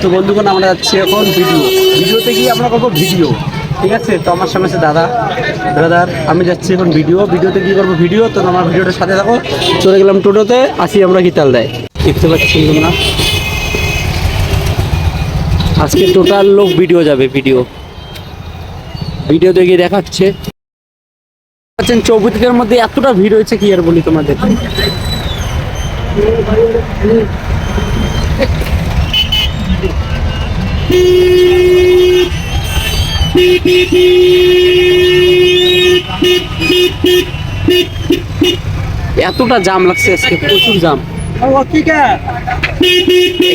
তো বন্ধুগণ, আমরা যাচ্ছি এখন ভিডিও। ভিডিওতে গিয়ে আমরা করব ভিডিও, ঠিক আছে? তো আমার সামনে দাদা। ব্রাদার আমি যাচ্ছি এখন ভিডিও। ভিডিওতে কি করব ভিডিও। তো আমার ভিডিওটার সাথে থাকো। চলে গেলাম টোটোতে, আসি আমরা গীতাল দেয়। দেখতে পাচ্ছি তোমরা আজকে টোটাল লোক ভিডিও যাবে, ভিডিও। ভিডিওতে গিয়ে দেখাচ্ছে। পাচ্ছেন চৌপতিদের মধ্যে এতটা ভিড় হয়েছে, কি আর বলি তোমাদের? এতটা জাম লাগছে আজকে, প্রচুর জাম।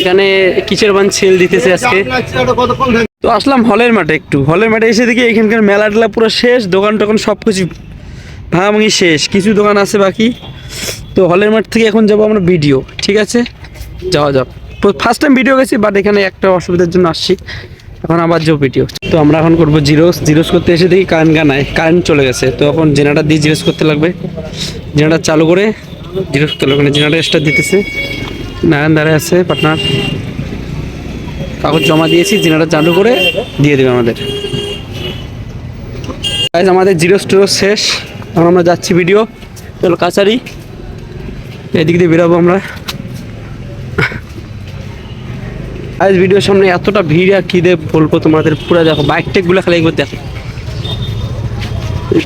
এখানে কিচের বান সেল দিতেছে আজকে? তো আসলাম হলের মাঠে একটু। হলের মাঠে এসে দেখি এখানকার মেলা টেলা পুরো শেষ, দোকান টোকান সব কিছু ভাঙাভাঙি শেষ। কিছু দোকান আছে বাকি। তো হলের মাঠ থেকে এখন যাব আমরা ভিডিও, ঠিক আছে? যাওয়া যাক। ফার্স্ট টাইম ভিডিও গেছি বাট এখানে একটা অসুবিধার জন্য আসছি। এখন আবার যাও ভিডিও তো আমরা এখন করব জিরোস জিরোস করতে এসে দেখি কারেন্ট গানায় কারেন্ট চলে গেছে। তো এখন জেনারেটার দিয়ে জিরোস করতে লাগবে। জেনারেটার চালু করে জিরোস করতে লাগবে। জেনারেটার স্টার দিতেছে। নারায়ণ দাঁড়ায় আছে পার্টনার কাগজ জমা দিয়েছি জেনারেটার চালু করে দিয়ে দেবে আমাদের। Guys, আমাদের জিরো স্টোর শেষ। এখন আমরা যাচ্ছি ভিডিও চলো কাছারি। এদিক দিয়ে বেরোবো আমরা। আজ ভিডিওর সামনে এতটা ভিড় আর কি দিয়ে বলব তোমাদের? পুরো দেখো বাইক টেকগুলো খালি একবার দেখো।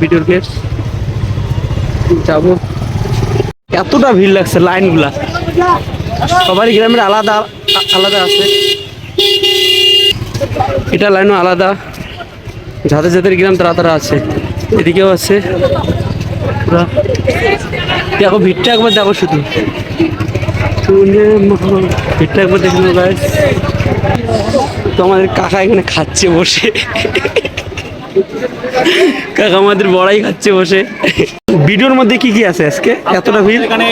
ভিডিওর কেস যাব। এতটা ভিড় লাগছে লাইনগুলা সবারই গ্রামের আলাদা আলাদা আছে। এটা লাইনও আলাদা। যাদের যাদের গ্রাম, তারা তারা আছে। এদিকেও আছে। দেখো, ভিড়টা একবার দেখো শুধু। ভিড়টা আমাদের কাকা এখানে খাচ্ছে বসে। কাকা আমাদের বড়াই খাচ্ছে বসে। ভিডিওর মধ্যে কি কি আছে আজকে? এতটা ভিড়? এখানে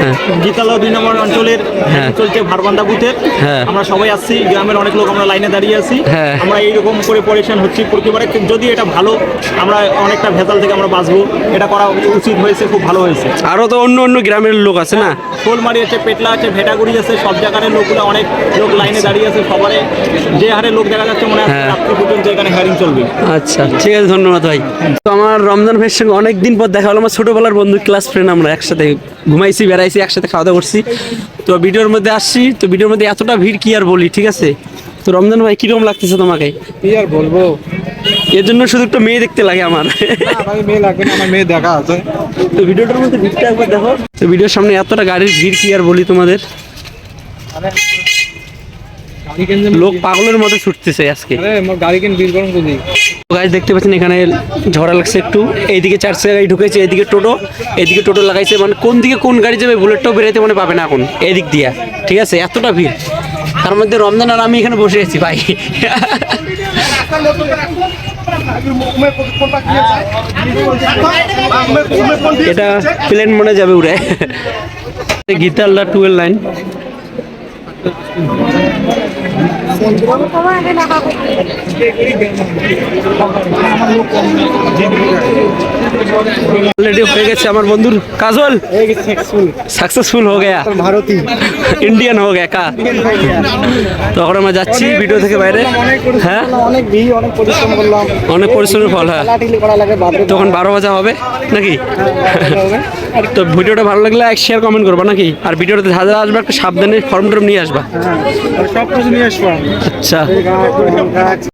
হ্যাঁ। গীতালয় দুই নম্বর অঞ্চলের হ্যাঁ। চলছে ভারবান্দা বুথের হ্যাঁ। আমরা সবাই আসছি গ্রামের অনেক লোক আমরা লাইনে দাঁড়িয়ে আছি। আমরা এইরকম করে পরিশান হচ্ছি প্রতিবারে যদি এটা ভালো আমরা অনেকটা ভেজাল থেকে আমরা বাঁচবো। এটা করা উচিত হয়েছে খুব ভালো হয়েছে। আরও তো অন্য অন্য গ্রামের লোক আছে না? শোলমারি আছে পেটলা আছে ভেটাগুড়ি আছে সব জায়গার লোকগুলো অনেক লোক লাইনে দাঁড়িয়ে আছে সবারে যে হারে লোক দেখা যাচ্ছে মনে হয় হ্যাঁ। রাত্রি পর্যন্ত এখানে হ্যারিং চলবে। আচ্ছা ঠিক আছে ধন্যবাদ ভাই। তো আমার রমজান ভাইয়ের সঙ্গে অনেকদিন পর দেখা হলো আমার ছোটবেলার বন্ধু ক্লাস ফ্রেন্ড আমরা একসাথে ঘুমাইছি বেড়াইছি একসাথে খাওয়া দাওয়া করছি। তো ভিডিওর মধ্যে আসছি তো ভিডিওর মধ্যে এতটা ভিড় কি আর বলি ঠিক আছে? তো রমজান ভাই কীরকম লাগতেছে তোমাকে? কি আর বলব? এর জন্য শুধু একটা মেয়ে দেখতে লাগে আমার। মেয়ে লাগবে না আমার মেয়ে দেখা আছে। তো ভিডিওটার মধ্যে ভিড়টা একবার দেখো। তো ভিডিওর সামনে এতটা গাড়ির ভিড় কি আর বলি তোমাদের? লোক পাগলের মতো ছুটতেছে আজকে। গাড়ি কেন বিল করুন গাছ দেখতে পাচ্ছেন, এখানে ঝড়া লাগছে একটু। এইদিকে চার চাকা গাড়ি ঢুকেছে, এইদিকে টোটো এইদিকে টোটো লাগাইছে মানে কোন দিকে কোন গাড়ি যাবে বুলেটটাও বেরোতে মানে পাবে না এখন এদিক দিয়া। ঠিক আছে? এতটা ভিড়। তার মধ্যে রমজান আর আমি এখানে বসে আছি, ভাই। এটা প্লেন মনে যাবে উড়ে। গীতালদা টুয়েল লাইন। অলরেডি হয়ে গেছে আমার বন্ধুর কাজল সাকসেসফুল হয়ে গেয়া। ভারতী। ইন্ডিয়ান হয়ে গেয়া কা। তখন আমরা যাচ্ছি ভিডিও থেকে বাইরে। হ্যাঁ? অনেক ভিড় অনেক পরিশ্রম করলাম। অনেক পরিশ্রমের ফল হ্যাঁ। তখন বারো বাজা হবে নাকি? হ্যাঁ, তো ভিডিওটা ভালো লাগলে এক শেয়ার কমেন্ট করবা নাকি? আর ভিডিওটাতে হাজার আসবে একটা সাবধানে ফর্ম টর্ম নিয়ে আসবা। হ্যাঁ, সব কিছু নিয়ে আসবা। আচ্ছা।